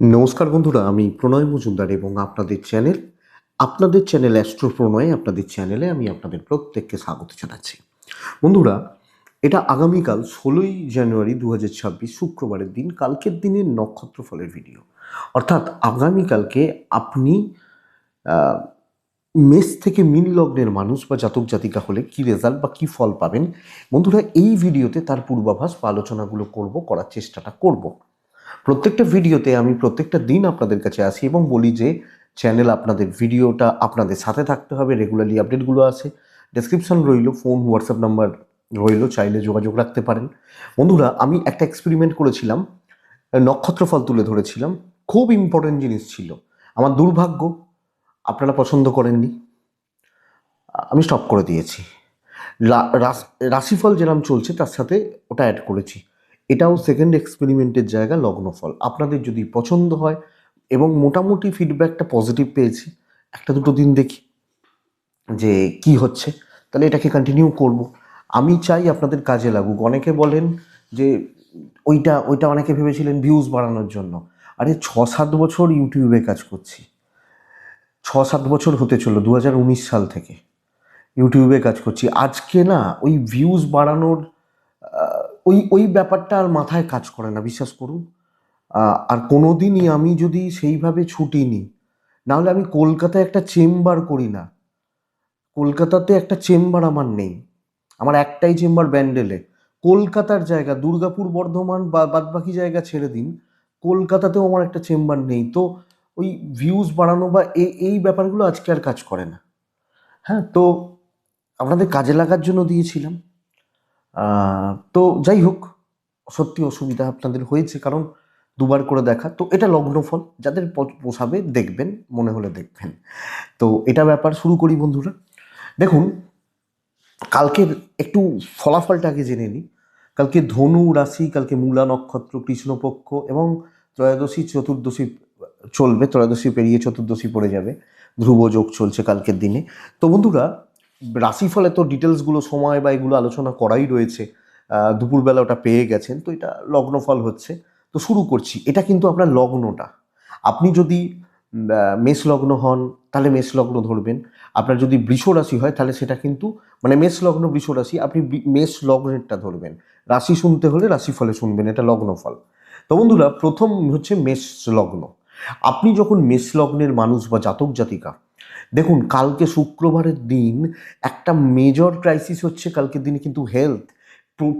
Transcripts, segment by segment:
নমস্কার বন্ধুরা, আমি প্রণয় মজুমদার এবং আপনাদের চ্যানেল আপনাদের চ্যানেল অ্যাস্ট্রো প্রণয় আপনাদের চ্যানেলে আমি আপনাদের প্রত্যেককে স্বাগত জানাচ্ছি। বন্ধুরা, এটা আগামীকাল ষোলোই জানুয়ারি দু হাজার ছাব্বিশ, শুক্রবারের দিন, কালকের দিনের নক্ষত্র ফলের ভিডিও অর্থাৎ আগামীকালকে আপনি মেষ থেকে মিন লগ্নের মানুষ বা জাতক জাতিকা হলে কি রেজাল্ট বা কি ফল পাবেন? বন্ধুরা, এই ভিডিওতে তার পূর্বাভাস বা আলোচনাগুলো করব, করার চেষ্টাটা করব। প্রত্যেকটা ভিডিওতে আমি প্রত্যেকটা দিন আপনাদের কাছে আসি এবং বলি যে চ্যানেল আপনাদের ভিডিওটা আপনাদের সাথে থাকতে হবে রেগুলারলি আপডেটগুলো আছে। ডেসক্রিপশন রইল ফোন হোয়াটসঅ্যাপ নাম্বার রইল, চাইলে যোগাযোগ রাখতে পারেন। বন্ধুরা, আমি একটা এক্সপেরিমেন্ট করেছিলাম, নক্ষত্রফল তুলে ধরেছিলাম। খুব ইম্পর্টেন্ট জিনিস ছিল। আমার দুর্ভাগ্য, আপনারা পছন্দ করেননি। আমি স্টপ করে দিয়েছি। রাশিফল যেরকম চলছে, তার সাথে ওটা অ্যাড করেছি। এটাও সেকেন্ড এক্সপেরিমেন্টের জায়গা লগ্নফল। আপনাদের যদি পছন্দ হয় এবং মোটামুটি ফিডব্যাকটা পজিটিভ পেয়েছি, একটা দুটো দিন দেখি যে কি হচ্ছে, তাহলে এটাকে কন্টিনিউ করব। আমি চাই আপনাদের কাজে লাগুক। অনেকে বলেন যে ওইটা ওইটা অনেকে ভেবেছিলেন ভিউজ বাড়ানোর জন্য। আরে ছ সাত বছর ইউটিউবে কাজ করছি। ছ সাত বছর হতে চলো দু সাল থেকে। ইউটিউবে কাজ করছি। আজকে না, ওই ভিউজ বাড়ানোর ওই ওই ব্যাপারটা আর মাথায় কাজ করে না, বিশ্বাস করুন। আর কোনো দিনই আমি যদি সেইভাবে ছুটি নিই, নাহলে আমি কলকাতায় একটা চেম্বার করি না। কলকাতাতে একটা চেম্বার আমার নেই। আমার একটাই চেম্বার ব্যান্ডেলে। কলকাতার জায়গা, দুর্গাপুর, বর্ধমান বা বাদবাকি জায়গা ছেড়ে দিন, কলকাতাতেও আমার একটা চেম্বার নেই। তো ওই ভিউজ বাড়ানো বা এই এই ব্যাপারগুলো আজকে আর কাজ করে না। হ্যাঁ তো আপনাদের কাজে লাগার জন্য দিয়েছিলাম। তো যাই হোক, সত্যি অসুবিধা আপনাদের হয়েছে কারণ দুবার করে দেখা। তো এটা লগ্নফল যাদের পোষাবে দেখবেন, মনে হলে দেখবেন। তো এটা ব্যাপার শুরু করি বন্ধুরা। দেখুন, কালকের একটু ফলাফলটা আগে জেনে নিই। কালকে ধনু রাশি, কালকে মূলা নক্ষত্র, কৃষ্ণপক্ষ এবং ত্রয়োদশী, চতুর্দশী চলবে, ত্রয়োদশী পেরিয়ে চতুর্দশী পড়ে যাবে। ধ্রুব যোগ চলছে কালকের দিনে। তো বন্ধুরা রাশিফলে তো ডিটেলসগুলো সময় বা এগুলো আলোচনা করাই রয়েছে দুপুরবেলা ওটা পেয়ে গেছেন, তো এটা লগ্নফল হচ্ছে। তো শুরু করছি, এটা কিন্তু আপনার লগ্নটা। আপনি যদি মেষ লগ্ন হন, তাহলে মেষ লগ্ন ধরবেন। আপনার যদি বৃষ রাশি হয়, তাহলে সেটা কিন্তু মানে মেষ লগ্ন, বৃষ রাশি, আপনি মেষ লগ্নেরটা ধরবেন। রাশি শুনতে হলে রাশিফলে শুনবেন, এটা লগ্নফল। তো বন্ধুরা, প্রথম হচ্ছে মেষ লগ্ন। আপনি যখন মেষ লগ্নের মানুষ বা জাতক জাতিকা দেখুন, কালকে শুক্রবারের দিন একটা মেজর ক্রাইসিস হচ্ছে, কালকের দিনে কিন্তু হেলথ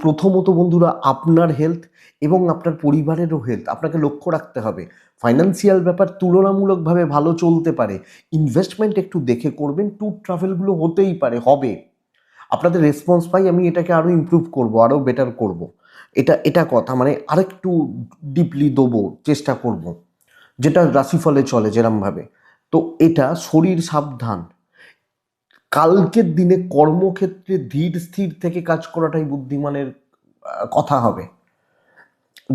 প্রথমত বন্ধুরা, আপনার হেলথ এবং আপনার পরিবারেরও হেলথ আপনাকে লক্ষ্য রাখতে হবে। ফাইন্যান্সিয়াল ব্যাপার তুলনামূলকভাবে ভালো চলতে পারে। ইনভেস্টমেন্ট একটু দেখে করবেন ট্যুর ট্রাভেলগুলো হতেই পারে, হবে। আপনাদের রেসপন্স পাই, আমি এটাকে আরও ইমপ্রুভ করব আরও বেটার করব। এটা এটা কথা মানে আরেকটু ডিপলি দেবো, চেষ্টা করব। যেটা রাশিফলে চলে, যেরমভাবে। তো এটা শরীর সাবধান। কালকের দিনে কর্মক্ষেত্রে ধীর স্থির থেকে কাজ করাটাই বুদ্ধিমানের কথা হবে।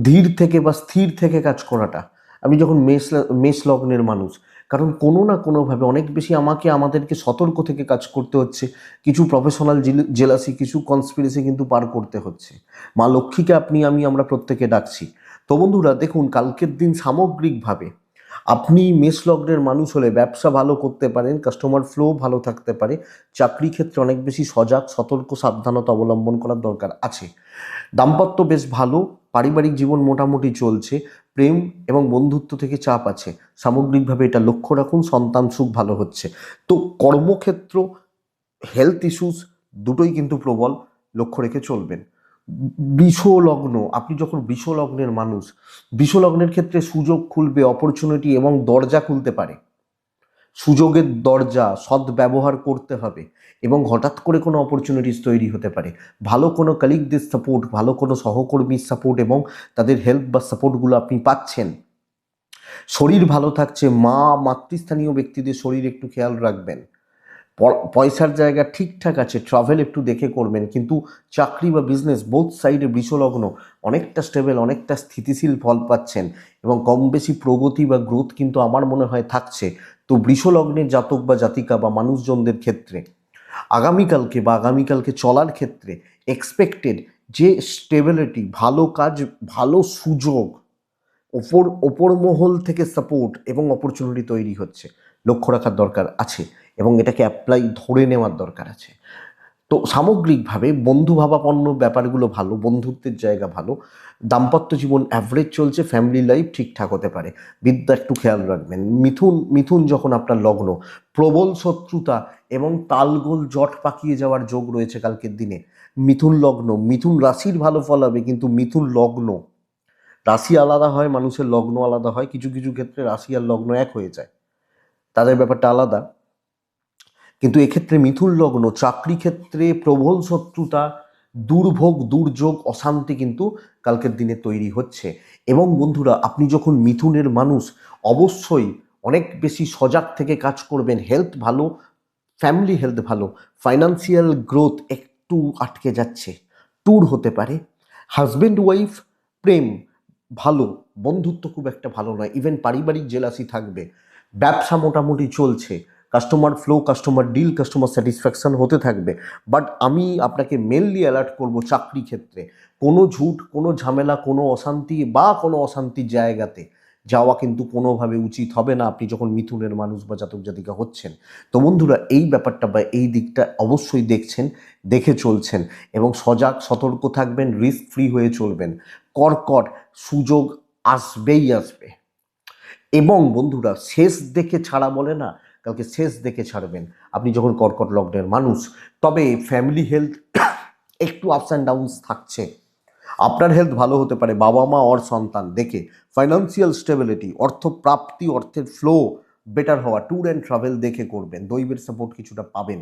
ধীর থেকে বা স্থির থেকে কাজ করাটা। আমি যখন মেষ মেষ লগ্নের মানুষ, কারণ কোনো না কোনোভাবে অনেক বেশি আমাকে আমাদেরকে সতর্ক থেকে কাজ করতে হচ্ছে। কিছু প্রফেশনাল জেলাসি, কিছু কনস্পিরেসি কিন্তু পার করতে হচ্ছে। মা লক্ষ্মীকে আপনি, আমি, আমরা প্রত্যেকে ডাকছি। তো বন্ধুরা, দেখুন, কালকের দিন সামগ্রিকভাবে আপনি মেষ লগ্নের মানুষ হলে ব্যবসা ভালো করতে পারেন কাস্টমার ফ্লো ভালো থাকতে পারে, চাকরি ক্ষেত্রে অনেক বেশি সজাগ, সতর্ক, সাবধানতা অবলম্বন করার দরকার আছে। দাম্পত্য বেশ ভালো, পারিবারিক জীবন মোটামুটি চলছে, প্রেম এবং বন্ধুত্ব থেকে চাপ আছে, সামগ্রিকভাবে এটা লক্ষ্য রাখুন, সন্তান সুখ ভালো হচ্ছে। তো কর্মক্ষেত্র হেলথ ইস্যুস দুটোই কিন্তু প্রবল, লক্ষ্য রেখে চলবেন। লগ্ন আপনি যখন বিষ লগ্নের মানুষ বিষ লগ্নের ক্ষেত্রে সুযোগ খুলবে অপরচুনিটি এবং দরজা খুলতে পারে। সুযোগের দরজা সৎ ব্যবহার করতে হবে এবং হঠাৎ করে কোনো অপরচুনিটিস তৈরি হতে পারে। ভালো কোনো কালিগদের সাপোর্ট ভালো কোনো সহকর্মীর সাপোর্ট এবং তাদের হেল্প বা সাপোর্টগুলো আপনি পাচ্ছেন। শরীর ভালো থাকছে, মা, মাতৃস্থানীয় ব্যক্তিদের শরীর একটু খেয়াল রাখবেন। পয়সার জায়গা ঠিকঠাক আছে ট্রাভেল একটু দেখে করবেন, কিন্তু চাকরি বা বিজনেস বোথ সাইডে বৃষলগ্ন অনেকটা স্টেবল অনেকটা স্থিতিশীল ফল পাচ্ছেন এবং কম বেশি প্রগতি বা গ্রোথ কিন্তু আমার মনে হয় থাকছে। তো বৃষলগ্নের জাতক বা জাতিকা বা মানুষজনদের ক্ষেত্রে, আগামীকালকে বা আগামীকালকে চলার ক্ষেত্রে এক্সপেক্টেড যে স্টেবিলিটি ভালো কাজ, ভালো সুযোগ, ওপর ওপর মহল থেকে সাপোর্ট এবং অপরচুনিটি তৈরি হচ্ছে। লক্ষ্য রাখার দরকার আছে এবং এটাকে অ্যাপ্লাই ধরে নেওয়ার দরকার আছে। তো সামগ্রিকভাবে বন্ধুভাবাপন্ন ব্যাপারগুলো ভালো, বন্ধুত্বের জায়গা ভালো, দাম্পত্য জীবন অ্যাভারেজ চলছে ফ্যামিলি লাইফ ঠিকঠাক হতে পারে। বিদ্যা একটু খেয়াল রাখবেন। মিথুন মিথুন যখন আপনার লগ্ন, প্রবল শত্রুতা এবং তালগোল জট পাকিয়ে যাওয়ার যোগ রয়েছে কালকের দিনে। মিথুন লগ্ন, মিথুন রাশির ভালো ফল হবে কিন্তু মিথুন লগ্ন। রাশি আলাদা হয়, মানুষের লগ্ন আলাদা হয়, কিছু কিছু ক্ষেত্রে রাশি আর লগ্ন এক হয়ে যায়। তাদের ব্যাপারটা আলাদা। কিন্তু এক্ষেত্রে মিথুন লগ্ন চাকরি ক্ষেত্রে প্রবল শত্রুতা, দুর্ভোগ, দুর্যোগ, অশান্তি কিন্তু কালকের দিনে তৈরি হচ্ছে। এবং বন্ধুরা, আপনি যখন মিথুনের মানুষ, অবশ্যই অনেক বেশি সজাগ থেকে কাজ করবেন। হেলথ ভালো ফ্যামিলি হেলথ ভালো ফাইনান্সিয়াল গ্রোথ একটু আটকে যাচ্ছে। ট্যুর হতে পারে। হাজব্যান্ড ওয়াইফ প্রেম ভালো, বন্ধুত্ব খুব একটা ভালো নয়। ইভেন পারিবারিক জেলাসি থাকবে। ব্যবসা মোটামুটি চলছে customer flow customer deal customer satisfaction হতে থাকবে। বাট আমি আপনাকে মেনলি অ্যালার্ট করব চাকরি ক্ষেত্রে। কোনো ঝুট, কোনো ঝামেলা, কোনো অশান্তি বা কোনো অশান্তির জায়গাতে যাওয়া কিন্তু কোনোভাবে উচিত হবে না আপনি যখন মিথুনের মানুষ বা জাতক জাতিকা হচ্ছেন। তো বন্ধুরা, এই ব্যাপারটা বা এই দিকটা অবশ্যই দেখছেন, দেখে চলছেন এবং সজাগ, সতর্ক থাকবেন রিস্ক ফ্রি হয়ে চলবেন। কর্কট সুযোগ আসবেই আসবে। এবং বন্ধুরা, শেষ দেখে ছাড়া বলে না কালকে শেষ দেখে ছাড়বেন। আপনি যখন কর্কট লগ্নের মানুষ, তবে ফ্যামিলি হেলথ একটু আপস অ্যান্ড ডাউনস থাকছে। আপনার হেলথ ভালো হতে পারে, বাবা মা অর সন্তান। দেখে ফাইন্যান্সিয়াল স্টেবিলিটি অর্থ প্রাপ্তি অর্থের ফ্লো বেটার হওয়া ট্যুর অ্যান্ড ট্রাভেল দেখে করবেন। দৈবের সাপোর্ট কিছুটা পাবেন।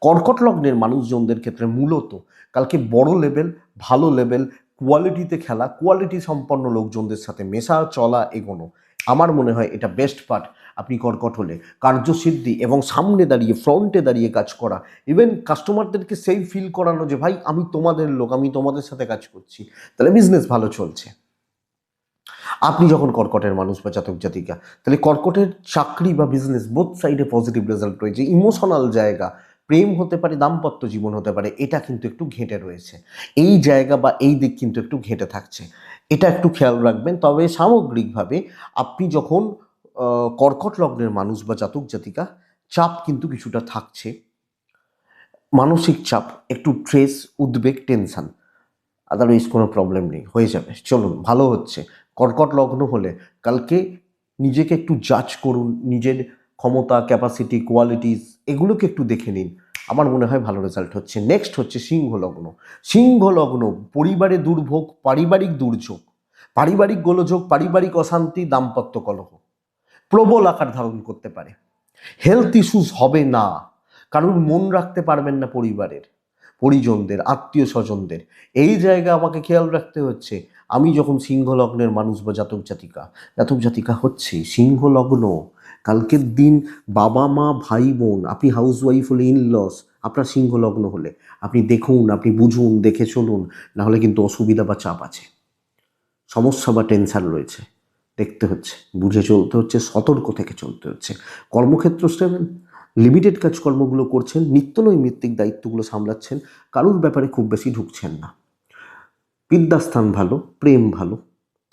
কর্কট লগ্নের মানুষজনদের ক্ষেত্রে মূলত, কালকে বড় লেভেল ভালো লেভেল কোয়ালিটিতে খেলা কোয়ালিটি সম্পন্ন লোকজনদের সাথে মেশা, চলা, এগোনো। আমার মনে হয় এটা বেস্ট পার্ট আপনি কর্কট হলে। কার্যসিদ্ধি এবং সামনে দাঁড়িয়ে ফ্রন্টে দাঁড়িয়ে কাজ করা। ইভেন কাস্টমারদেরকে সেই ফিল করানো যে, ভাই, আমি তোমাদের লোক, আমি তোমাদের সাথে কাজ করছি। তাহলে বিজনেস ভালো চলছে। আপনি যখন কর্কটের মানুষ বা জাতক জাতিকা, তাহলে কর্কটের চাকরি বা বিজনেস বোথ সাইডে পজিটিভ রেজাল্ট রয়েছে। ইমোশনাল জায়গা প্রেম হতে পারে, দাম্পত্য জীবন হতে পারে, এটা কিন্তু একটু ঘেঁটে রয়েছে। এই জায়গা বা এই দিক কিন্তু একটু ঘেঁটে থাকছে। এটা একটু খেয়াল রাখবেন। তবে সামগ্রিকভাবে আপনি যখন কর্কট লগ্নের মানুষ বা জাতক জাতিকা, চাপ কিন্তু কিছুটা থাকছে। মানসিক চাপ, একটু ট্রেস উদ্বেগ টেনশন আদারওয়াইজ কোনো প্রবলেম নেই, হয়ে যাবে। চলুন, ভালো হচ্ছে। কর্কট লগ্ন হলে কালকে নিজেকে একটু জাজ করুন, নিজের ক্ষমতা ক্যাপাসিটি কোয়ালিটিস এগুলোকে একটু দেখে নিন। আমার মনে হয় ভালো রেজাল্ট হচ্ছে। নেক্সট হচ্ছে সিংহ লগ্ন। সিংহ লগ্ন, পরিবারে দুর্ভোগ, পারিবারিক দুর্যোগ। পারিবারিক গোলযোগ, পারিবারিক অশান্তি, দাম্পত্য কলহ। প্রবল আকার ধারণ করতে পারে। হেলথ ইস্যুস হবে না। কারণ মন রাখতে পারবেন না পরিবারের। পরিজনদের আত্মীয় স্বজনদের এই জায়গা আমাকে খেয়াল রাখতে হচ্ছে। আমি যখন সিংহ লগ্নের মানুষ বা জাতক জাতিকা জাতক জাতিকা হচ্ছে, সিংহ লগ্ন কালকের দিন বাবা, মা, ভাই, বোন, আপনি হাউস ওয়াইফ হলে ইন লস আপনার সিংহ লগ্ন হলে, আপনি দেখুন, আপনি বুঝুন, দেখে চলুন নাহলে কিন্তু অসুবিধা বা চাপ আছে। সমস্যা বা টেনশান রয়েছে। দেখতে হচ্ছে, বুঝে চলতে হচ্ছে, সতর্ক থেকে চলতে হচ্ছে। কর্মক্ষেত্র স্টেবল লিমিটেড কাজকর্মগুলো করছেন, নিত্য নৈমিত্তিক দায়িত্বগুলো সামলাচ্ছেন, কারুর ব্যাপারে খুব বেশি ঢুকছেন না। বিদ্যাস্থান ভালো, প্রেম ভালো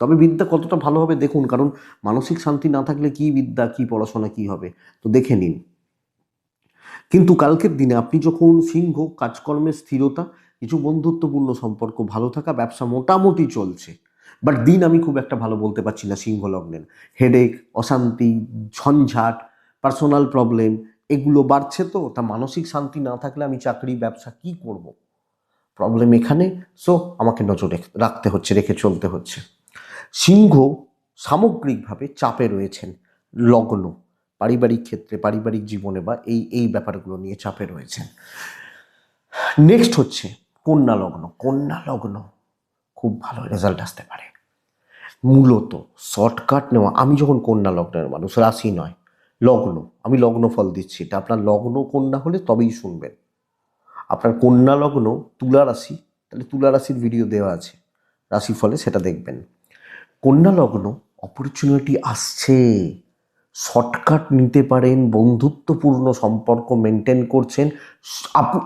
তবে বিদ্যা কতটা ভালো হবে দেখুন, কারণ মানসিক শান্তি না থাকলে কি বিদ্যা, কি পড়াশোনা, কি হবে? তো দেখে নিন। কিন্তু কালকের দিনে আপনি যখন সিংহ কাজকর্মের স্থিরতা, কিছু বন্ধুত্বপূর্ণ সম্পর্ক, ভালো থাকা, ব্যবসা মোটামুটি চলছে, বাট দিন আমি খুব একটা ভালো বলতে পারছি না সিংহ লগ্নের। হেডেক, অশান্তি, ঝঞ্ঝাট, পার্সোনাল প্রবলেম, এগুলো বাড়ছে তো, তা মানসিক শান্তি না থাকলে আমি চাকরি, ব্যবসা কি করব? প্রবলেম এখানে, সো আমাকে নজর রাখতে হচ্ছে, রেখে চলতে হচ্ছে। সিংহ সামগ্রিকভাবে চাপে রয়েছেন। লগ্ন, পারিবারিক ক্ষেত্রে, পারিবারিক জীবনে বা এই এই ব্যাপারগুলো নিয়ে চাপে রয়েছেন। নেক্সট হচ্ছে কন্যা লগ্ন। কন্যা লগ্ন খুব ভালো রেজাল্ট আসতে পারে। মূলত শর্টকাট নেওয়া। আমি যখন কন্যা লগ্নের মানুষ, রাশি নয়, লগ্ন। আমি লগ্ন ফল দিচ্ছি। এটা আপনার লগ্ন কন্যা হলে তবেই শুনবেন। আপনার কন্যা লগ্ন তুলা রাশি, তাহলে তুলা রাশির ভিডিও দেওয়া আছে। রাশি ফলে সেটা দেখবেন। কন্যা লগ্ন অপরচুনিটি আসছে। শর্টকাট নিতে পারেন, বন্ধুত্বপূর্ণ সম্পর্ক মেনটেন করছেন।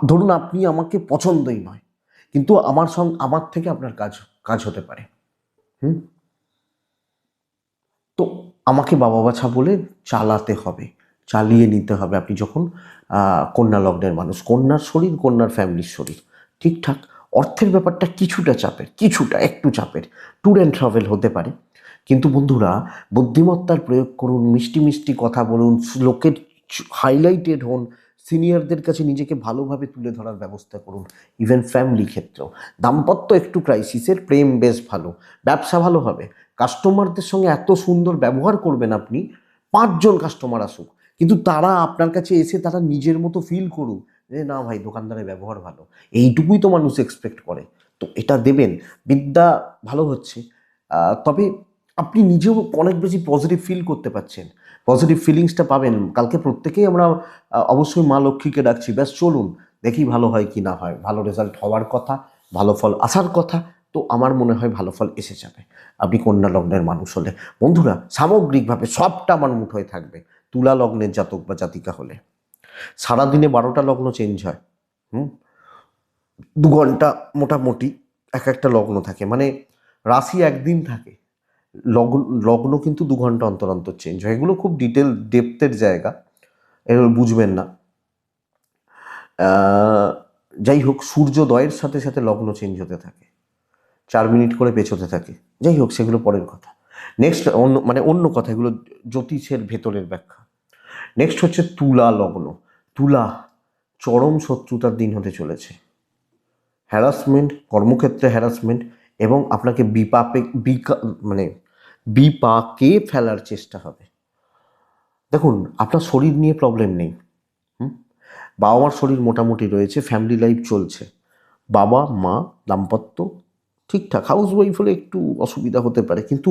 ধরুন আপনি আমাকে পছন্দই নয়, কিন্তু আমার সঙ্গে, আমার থেকে আপনার কাজ কাজ হতে পারে। হুম? তো আমাকে বাবা বাছা বলে চালাতে হবে, চালিয়ে নিতে হবে। আপনি যখন কন্যা লগ্নের মানুষ, কন্যার শরীর, কন্যার ফ্যামিলির শরীর, ঠিকঠাক। অর্থের ব্যাপারটা কিছুটা চাপের, কিছুটা, একটু চাপের। ট্যুর অ্যান্ড ট্রাভেল হতে পারে। কিন্তু বন্ধুরা, বুদ্ধিমত্তার প্রয়োগ করুন, মিষ্টি মিষ্টি কথা বলুন, লোকের হাইলাইটেড হন সিনিয়রদের কাছে নিজেকে ভালোভাবে তুলে ধরার ব্যবস্থা করুন ইভেন ফ্যামিলি ক্ষেত্রেও দাম্পত্য একটু ক্রাইসিসের প্রেম বেশ ভালো, ব্যবসা ভালো হবে। কাস্টমারদের সঙ্গে এত সুন্দর ব্যবহার করবেন আপনি, পাঁচজন কাস্টমার আসুক, কিন্তু তারা আপনার কাছে এসে তারা নিজের মতো ফিল করুক। যে, না ভাই, দোকানদারের ব্যবহার ভালো। এইটুকুই তো মানুষ এক্সপেক্ট করে। তো এটা দেবেন, বিদ্যা ভালো হচ্ছে। তবে আপনি নিজেও অনেক বেশি পজিটিভ ফিল করতে পারছেন। পজিটিভ ফিলিংসটা পাবেন। কালকে প্রত্যেকেই আমরা অবশ্যই মা লক্ষ্মীকে ডাকছি, ব্যাস, চলুন, দেখি ভালো হয় কি না হয়। ভালো রেজাল্ট হওয়ার কথা, ভালো ফল আসার কথা। তো আমার মনে হয় ভালো ফল এসে যাবে। আপনি কন্যা লগ্নের মানুষ হলে। বন্ধুরা, সামগ্রিকভাবে সবটা আমার মুঠোয় থাকবে। তুলা লগ্নের জাতক বা জাতিকা হলে। সারাদিনে বারোটা লগ্ন চেঞ্জ হয়, হুম? দু ঘণ্টা মোটামুটি এক একটা লগ্ন থাকে। মানে রাশি একদিন থাকে, লগ্ন লগ্ন কিন্তু দু ঘণ্টা অন্তর অন্তর চেঞ্জ হয়। এগুলো খুব ডিটেল ডেপথের জায়গা, এগুলো বুঝবেন না। যাই হোক, সূর্যোদয়ের সাথে সাথে লগ্ন চেঞ্জ হতে থাকে। চার মিনিট করে পেছোতে থাকে। যাই হোক, সেগুলো পরের কথা। নেক্সট অন্য মানে অন্য কথা, এগুলো জ্যোতিষের ভেতরের ব্যাখ্যা। নেক্সট হচ্ছে তুলা লগ্ন। তুলা, চরম শত্রুতার দিন হতে চলেছে। হ্যারাসমেন্ট কর্মক্ষেত্রে হ্যারাসমেন্ট এবং আপনাকে বিপাপে, বিকা মানে বিপাকে ফেলার চেষ্টা হবে। দেখুন, আপনার শরীর নিয়ে প্রবলেম নেই। বাবা মার শরীর মোটামুটি রয়েছে ফ্যামিলি লাইফ চলছে। বাবা, মা, দাম্পত্য, ঠিকঠাক। হাউস ওয়াইফ হলে একটু অসুবিধা হতে পারে, কিন্তু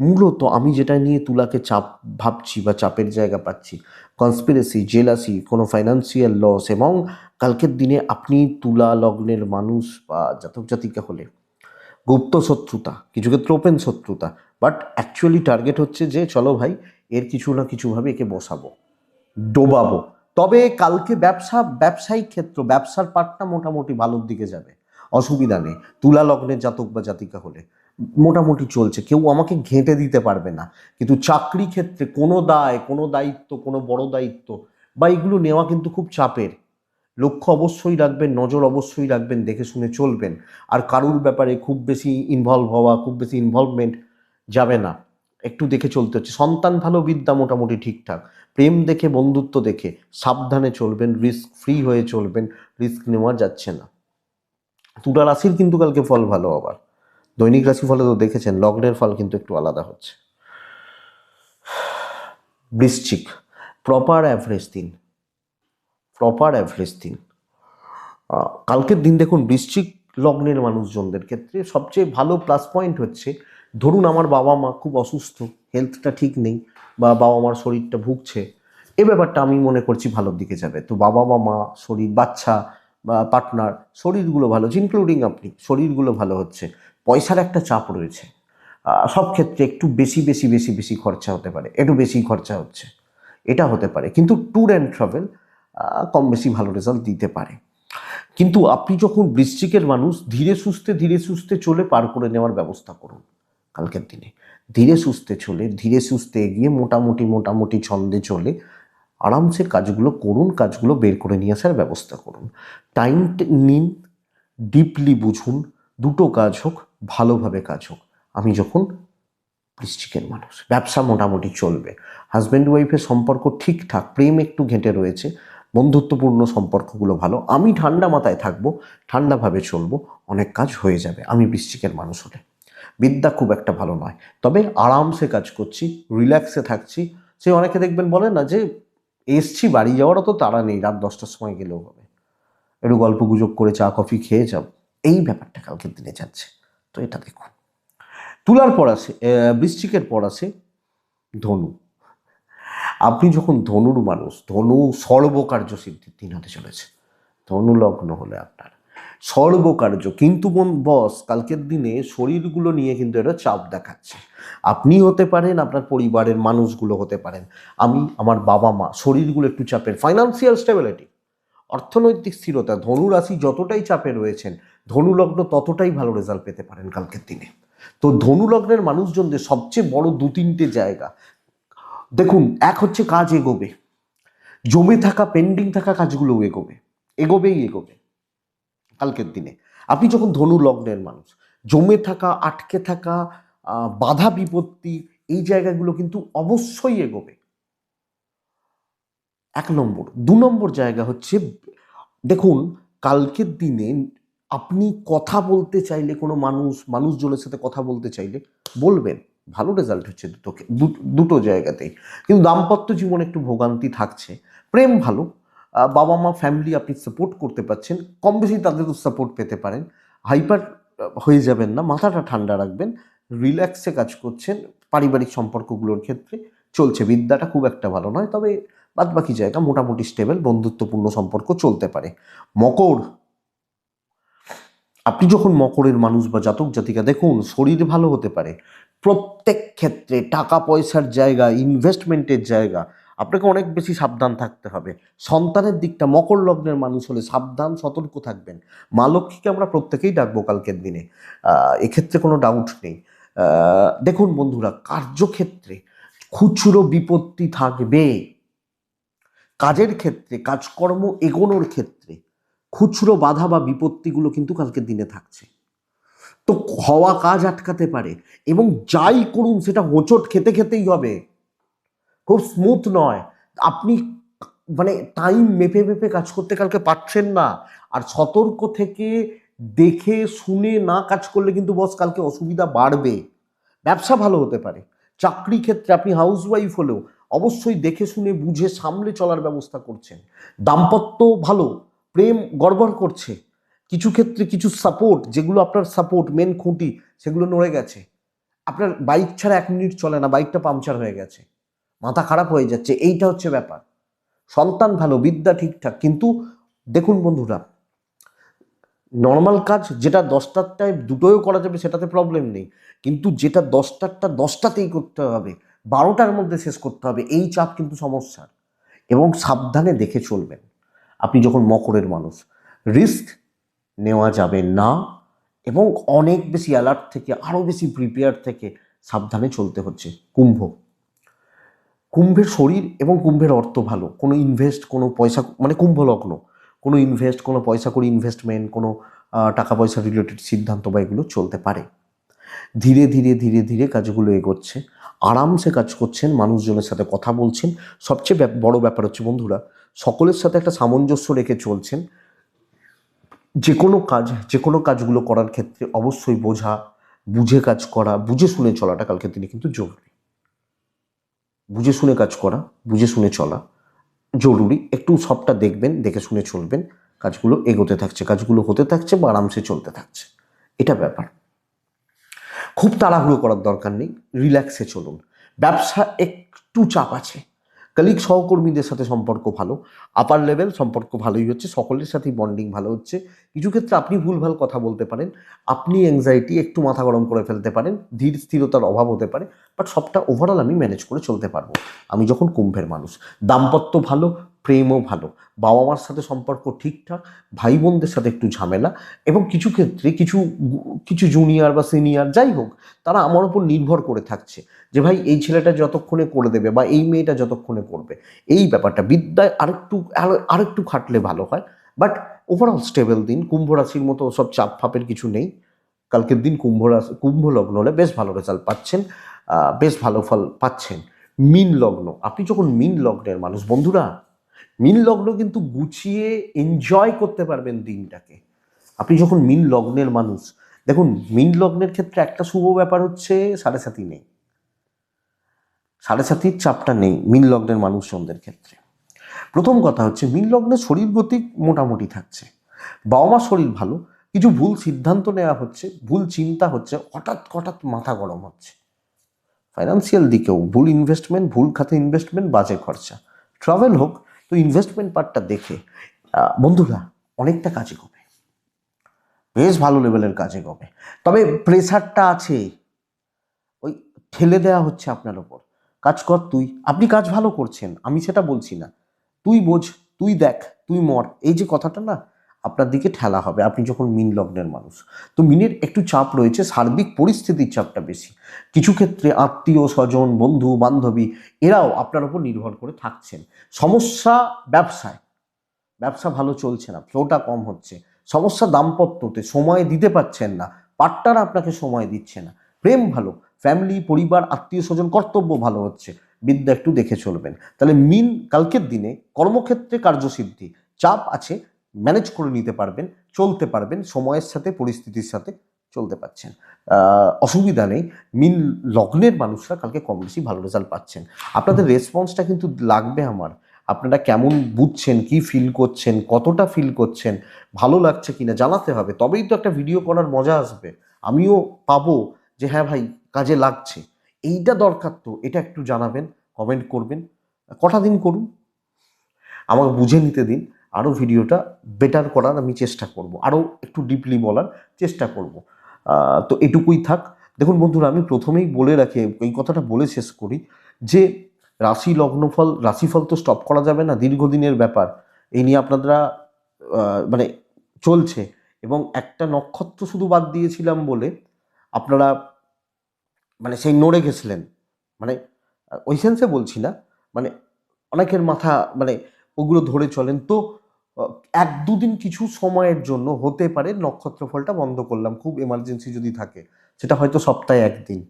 মূলত আমি যেটা নিয়ে তুলাকে চাপ ভাবছি বা চাপের জায়গা পাচ্ছি কনস্পিরেসি জেলাসি কোনো ফাইন্যান্সিয়াল লস এবং কালকের দিনে আপনি তুলা লগ্নের মানুষ বা জাতক জাতিকা হলে, গুপ্ত শত্রুতা, কিছু ক্ষেত্রে ওপেন শত্রুতা বাট অ্যাকচুয়ালি টার্গেট হচ্ছে যে চলো ভাই, এর কিছু না কিছুভাবে একে বসাবো, ডোবাবো। তবে কালকে ব্যবসা, ব্যবসায়িক ক্ষেত্র, ব্যবসার পার্টটা মোটামুটি ভালোর দিকে যাবে, অসুবিধা নেই, তুলা লগ্নের জাতক বা জাতিকা হলে। মোটামুটি চলছে। কেউ আমাকে ঘেঁটে দিতে পারবে না। কিন্তু চাকরি ক্ষেত্রে কোনো দায়, কোনো দায়িত্ব, কোনো বড় দায়িত্ব বা এগুলো নেওয়া কিন্তু খুব চাপের। লক্ষ্য অবশ্যই রাখবেন, নজর অবশ্যই রাখবেন, দেখে শুনে চলবেন। আর কারুর ব্যাপারে খুব বেশি ইনভলভ হওয়া, খুব বেশি ইনভলভমেন্ট যাবে না। একটু দেখে চলতে হচ্ছে। সন্তান ভালো বিদ্যা মোটামুটি ঠিকঠাক। প্রেম দেখে, বন্ধুত্ব দেখে সাবধানে চলবেন রিস্ক ফ্রি হয়ে চলবেন রিস্ক নেওয়া যাচ্ছে না। তুলা রাশির কিন্তু কালকে ফল ভালো আবার দৈনিক রাশি ফলে তো দেখেছেন লগ্নের ফল কিন্তু একটু আলাদা হচ্ছে। বৃশ্চিক প্রপার অ্যাভারেজ দিন প্রপার অ্যাভারেজ দিন। কালকের দিন দেখুন, বৃশ্চিক লগ্নের মানুষজনদের ক্ষেত্রে সবচেয়ে ভালো প্লাস পয়েন্ট হচ্ছে, ধরুন আমার বাবা মা খুব অসুস্থ হেলথটা ঠিক নেই বা বাবা মার শরীরটা ভুগছে, এ ব্যাপারটা আমি মনে করছি ভালোর দিকে যাবে। তো বাবা বা মা, শরীর, বাচ্চা বা পার্টনার শরীরগুলো ভালো ইনক্লুডিং আপনি, শরীরগুলো ভালো হচ্ছে। পয়সার একটা চাপ রয়েছে। সব ক্ষেত্রে একটু বেশি বেশি বেশি বেশি খরচা হতে পারে, একটু বেশি খরচা হচ্ছে। এটা হতে পারে, কিন্তু ট্যুর অ্যান্ড ট্রাভেল কম বেশি ভালো রেজাল্ট দিতে পারে। কিন্তু আপনি যখন বৃশ্চিকের মানুষ, ধীরে সুস্থে ধীরে সুস্থে চলে পার করে নেওয়ার ব্যবস্থা করুন কালকের দিনে। ধীরে সুস্থে চলে, ধীরে সুস্থে এগিয়ে মোটামুটি মোটামুটি ছন্দে চলে আরামসে কাজগুলো করুন, কাজগুলো বের করে নিয়ে আসার ব্যবস্থা করুন। টাইম নিন ডিপলি বুঝুন, দুটো কাজ হোক ভালোভাবে কাজ হোক। আমি যখন বৃশ্চিকের মানুষ, ব্যবসা মোটামুটি চলবে। হাজব্যান্ড ওয়াইফের সম্পর্ক ঠিকঠাক প্রেম একটু ঘেঁটে রয়েছে, বন্ধুত্বপূর্ণ সম্পর্কগুলো ভালো, আমি ঠান্ডা মাথায় থাকব, ঠান্ডাভাবে চলবো, অনেক কাজ হয়ে যাবে, আমি বৃশ্চিকের মানুষ হলে। বিদ্যা খুব একটা ভালো নয়। তবে আরামসে কাজ করছি রিল্যাক্সে থাকছি। সে অনেকে দেখবেন বলে না যে, এসছি, বাড়ি যাওয়ারও তো তাড়া নেই, রাত দশটার সময় গেলেও হবে। একটু গল্প গুজব করে চা, কফি খেয়ে যাব। এই ব্যাপারটা কালকের দিনে যাচ্ছে। তো এটা দেখুন তুলার পর আছে বৃশ্চিকের পর আছে ধনু। আপনি যখন ধনুর মানুষ, ধনু সর্বকার্য সিদ্ধির দিন হতে চলেছে। ধনু লগ্ন হলে আপনার। সর্বকার্য, কিন্তু বস, কালকের দিনে শরীরগুলো নিয়ে কিন্তু এটা চাপ দেখাচ্ছে। আপনি হতে পারেন, আপনার পরিবারের মানুষগুলো হতে পারেন। আমি, আমার বাবা মা, শরীরগুলো একটু চাপের। ফাইন্যান্সিয়াল স্টেবিলিটি অর্থনৈতিক স্থিরতা ধনু রাশি যতটাই চাপে রয়েছেন, ধনুলগ্ন ততটাই ভালো রেজাল্ট পেতে পারেন কালকের দিনে। তো ধনুলগ্নের মানুষজনদের সবচেয়ে বড় দু তিনটে জায়গা। দেখুন, এক হচ্ছে কাজ এগোবে। জমে থাকা পেন্ডিং থাকা কাজগুলো এগোবে। এগোবেই এগোবে কালকের দিনে। আপনি যখন ধনু লগ্নের মানুষ, জমে থাকা, আটকে থাকা বাধা বিপত্তি, এই জায়গাগুলো কিন্তু অবশ্যই এগোবে। এক নম্বর। দু নম্বর জায়গা হচ্ছে, দেখুন, কালকের দিনে আপনি কথা বলতে চাইলে কোনো মানুষ, মানুষজনের সাথে কথা বলতে চাইলে বলবেন। ভালো রেজাল্ট হচ্ছে দুটো দু- দুটো জায়গাতেই। কিন্তু দাম্পত্য জীবন একটু ভোগান্তি থাকছে। প্রেম ভালো। বাবা মা ফ্যামিলি আপনি সাপোর্ট করতে পারছেন কম বেশি তাদেরও সাপোর্ট পেতে পারেন। হাইপার হয়ে যাবেন না, মাথাটা ঠান্ডা রাখবেন রিল্যাক্সে কাজ করছেন, পারিবারিক সম্পর্কগুলোর ক্ষেত্রে চলছে। বিদ্যাটা খুব একটা ভালো নয়, তবে বাদ বাকি জায়গা মোটামুটি স্টেবল বন্ধুত্বপূর্ণ সম্পর্ক চলতে পারে। মকর। আপনি যখন মকরের মানুষ বা জাতক জাতিকা, দেখুন, শরীর ভালো হতে পারে। প্রত্যেক ক্ষেত্রে টাকা পয়সার জায়গা ইনভেস্টমেন্টের জায়গা, আপনাকে অনেক বেশি সাবধান থাকতে হবে। সন্তানের দিকটা, মকর লগ্নের মানুষ হলে সাবধান, সতর্ক থাকবেন। মা লক্ষ্মীকে আমরা প্রত্যেকেই ডাকবো কালকের দিনে। এক্ষেত্রে কোনো ডাউট নেই। দেখুন বন্ধুরা, কার্যক্ষেত্রে খুচরো বিপত্তি থাকবে। কাজের ক্ষেত্রে, কাজকর্ম এগোনোর ক্ষেত্রে খুচরো বাধা বা বিপত্তিগুলো কিন্তু কালকের দিনে থাকছে। তো হওয়া কাজ আটকাতে পারে এবং যাই করুন সেটা হোঁচট খেতে খেতেই হবে। খুব স্মুথ নয়। আপনি মানে টাইম মেপে মেপে কাজ করতে কালকে পারছেন না। আর সতর্ক থেকে দেখে, শুনে না কাজ করলে কিন্তু বস কালকে অসুবিধা বাড়বে। ব্যবসা ভালো হতে পারে। চাকরি ক্ষেত্রে আপনি হাউসওয়াইফ হলেও অবশ্যই দেখে শুনে বুঝে সামলে চলার ব্যবস্থা করছেন। দাম্পত্য ভালো, প্রেম গড়বড় করছে। কিছু ক্ষেত্রে কিছু সাপোর্ট যেগুলো আপনার সাপোর্ট মেন খুঁটি, সেগুলো নড়ে গেছে। আপনার বাইক ছাড়া এক মিনিট চলে না বাইকটা পাংচার হয়ে গেছে। মাথা খারাপ হয়ে যাচ্ছে, এইটা হচ্ছে ব্যাপার। সন্তান ভালো, বিদ্যা ঠিকঠাক, কিন্তু দেখুন বন্ধুরা নর্মাল কাজ যেটা দশটারটায় দুটোও করা যাবে, সেটাতে প্রবলেম নেই। কিন্তু যেটা দশটারটা, দশটাতেই করতে হবে। বারোটার মধ্যে শেষ করতে হবে, এই চাপ কিন্তু সমস্যার। এবং সাবধানে দেখে চলবেন। আপনি যখন মকরের মানুষ, রিস্ক নেওয়া যাবে না এবং অনেক বেশি অ্যালার্ট থেকে আরও বেশি প্রিপেয়ার থেকে সাবধানে চলতে হচ্ছে। কুম্ভ। কুম্ভের শরীর এবং কুম্ভের অর্থ ভালো। কোনো ইনভেস্ট কোনো পয়সা মানে কুম্ভ লগ্ন কোনো ইনভেস্ট কোনো পয়সা করে ইনভেস্টমেন্ট কোনো টাকা পয়সা রিলেটেড সিদ্ধান্ত বা এগুলো চলতে পারে। ধীরে ধীরে ধীরে ধীরে কাজগুলো এগোচ্ছে। আরামসে কাজ করছেন, মানুষজনের সাথে কথা বলছেন। সবচেয়ে বড় ব্যাপার হচ্ছে বন্ধুরা, সকলের সাথে একটা সামঞ্জস্য রেখে চলছেন। যে কোনো কাজ, যে কোনো কাজগুলো করার ক্ষেত্রে অবশ্যই বোঝা, বুঝে কাজ করা, বুঝে শুনে চলাটা কালকে তিনি কিন্তু জরুরি। বুঝে শুনে কাজ করা, বুঝে শুনে চলা জরুরি। একটু সবটা দেখবেন, দেখে শুনে চলবেন। কাজগুলো এগোতে থাকছে, কাজগুলো হতে থাকছে বা আরামসে চলতে থাকছে। এটা ব্যাপার। খুব তাড়াহুড়ো করার দরকার নেই রিল্যাক্সে চলুন। ব্যবসা একটু চাপ আছে। কলিগ সহকর্মীদের সাথে সম্পর্ক ভালো আপার লেভেল সম্পর্ক ভালোই হচ্ছে, সকলের সাথেই বন্ডিং ভালো হচ্ছে। কিছু ক্ষেত্রে আপনি ভুলভাল কথা বলতে পারেন, আপনি অ্যাংজাইটি একটু মাথা গরম করে ফেলতে পারেন, ধীর স্থিরতার অভাব হতে পারে বাট সবটা ওভারঅল আমি ম্যানেজ করে চলতে পারব। আমি যখন কুম্ভের মানুষ, দাম্পত্য ভালো প্রেমও ভালো। বাবা মার সাথে সম্পর্ক ঠিকঠাক ভাই বোনদের সাথে একটু ঝামেলা এবং কিছু ক্ষেত্রে কিছু কিছু জুনিয়র বা সিনিয়র যাই হোক, তারা আমার উপর নির্ভর করে থাকছে যে ভাই এই ছেলেটা যতক্ষণে করে দেবে বা এই মেয়েটা যতক্ষণে করবে। এই ব্যাপারটা বিদ্যায় আরেকটু, আরো- আরেকটু খাটলে ভালো হয়। বাট ওভারঅল স্টেবল দিন। কুম্ভ রাশির মতো সব চাপ ফাপের কিছু নেই। কালকের দিন কুম্ভ রাশি, কুম্ভ লগ্ন হলে বেশ ভালো রেজাল্ট পাচ্ছেন। বেশ ভালো ফল পাচ্ছেন। মিন লগ্ন। আপনি যখন মিন লগ্নের মানুষ, বন্ধুরা মিন লগ্ন কিন্তু গুছিয়ে এনজয় করতে পারবেন দিনটাকে। আপনি যখন মিন লগ্নের মানুষ, দেখুন মিন লগ্নের ক্ষেত্রে একটা শুভ ব্যাপার হচ্ছে সাড়ে সাথী নেই। সাড়ে সাথীর চাপটা নেই মিন লগ্নের মানুষজনদের ক্ষেত্রে। প্রথম কথা হচ্ছে মিন লগ্নের শরীর গতি মোটামুটি থাকছে। বাবা মার শরীর ভালো, কিছু ভুল সিদ্ধান্ত নেওয়া হচ্ছে, ভুল চিন্তা হচ্ছে, হঠাৎ হঠাৎ মাথা গরম হচ্ছে। ফাইন্যান্সিয়াল দিকেও, ভুল ইনভেস্টমেন্ট ভুল খাতে ইনভেস্টমেন্ট বাজে খরচা। ট্রাভেল হোক তো ইনভেস্টমেন্ট পার্টটা দেখে বন্ধুরা, অনেকটা কাজে কমে। বেশ ভালো লেভেলের কাজে কমে। তবে প্রেশারটা আছে। ওই ঠেলে দেয়া হচ্ছে আপনার ওপর। কাজ কর তুই। আপনি কাজ ভালো করছেন, আমি সেটা বলছি না। তুই বোঝ, তুই দেখ, তুই মর। এই যে কথাটা না আপনার দিকে ঠেলা হবে। আপনি যখন মিন লগ্নের মানুষ। তো মিনের একটু চাপ রয়েছে, সার্বিক পরিস্থিতির চাপটা বেশি। কিছু ক্ষেত্রে আত্মীয়, স্বজন, বন্ধু, বান্ধবী, এরাও আপনার উপর নির্ভর করে থাকছেন। সমস্যা ব্যবসায়। ব্যবসা ভালো চলছে না, ফ্লোটা কম হচ্ছে। সমস্যা দাম্পত্যতে সময় দিতে পারছেন না, পার্টনার আপনাকে সময় দিচ্ছে না। প্রেম ভালো, ফ্যামিলি, পরিবার, আত্মীয়, স্বজন, কর্তব্য ভালো হচ্ছে। বিদ্যা একটু দেখে চলবেন। তাহলে মিন কালকের দিনে কর্মক্ষেত্রে কার্যসিদ্ধি। চাপ আছে ম্যানেজ করে নিতে পারবেন, চলতে পারবেন, সময়ের সাথে, পরিস্থিতির সাথে চলতে পারছেন। অসুবিধা নেই, মিন লগ্নের মানুষরা কালকে কম বেশি ভালো রেজাল্ট পাচ্ছেন। আপনাদের রেসপন্সটা কিন্তু লাগবে আমার। আপনারা কেমন বুঝছেন, কি ফিল করছেন, কতটা ফিল করছেন, ভালো লাগছে কিনা জানাতে হবে। তবেই তো একটা ভিডিও করার মজা আসবে। আমিও পাবো যে হ্যাঁ ভাই, কাজে লাগছে। এইটা দরকার তো। এটা একটু জানাবেন কমেন্ট করবেন, কটা দিন করুন। আমাকে বুঝে নিতে দিন। আরও ভিডিওটা বেটার করার আমি চেষ্টা করব। আরও একটু ডিপলি বলার চেষ্টা করব। তো এটুকুই থাক। দেখুন বন্ধুরা, আমি প্রথমেই বলে রাখি, এই কথাটা বলে শেষ করি যে, রাশি লগ্নফল, রাশিফল তো স্টপ করা যাবে না, দীর্ঘদিনের ব্যাপার। এই নিয়ে আপনারা মানে চলছে। এবং একটা নক্ষত্র শুধু বাদ দিয়েছিলাম বলে আপনারা মানে সেই নড়ে গেছিলেন। মানে ওই সেন্সে বলছি না। মানে অনেকের মাথা মানে ওগুলো ধরে চলেন। তো এক দুদিন কিছু সময়ের জন্য হতে পারে নক্ষত্র ফলটা বন্ধ করলাম, খুব এমার্জেন্সি যদি থাকে, সেটা হয়তো সপ্তাহে একদিন।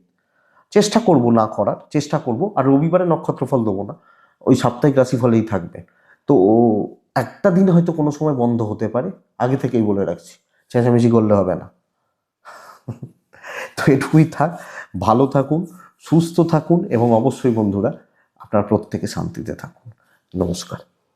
চেষ্টা করব না করার, চেষ্টা করব, আর রবিবারে নক্ষত্র ফল দেবো না, ওই সাপ্তাহিক রাশিফলেই থাকবে। তো একটা দিন হয়তো কোনো সময় বন্ধ হতে পারে, আগে থেকেই বলে রাখছি, চেঁচামেচি করলে হবে না। তো এটুকুই থাক, ভালো থাকুন, সুস্থ থাকুন, এবং অবশ্যই বন্ধুরা, আপনারা প্রত্যেকে শান্তিতে থাকুন। নমস্কার।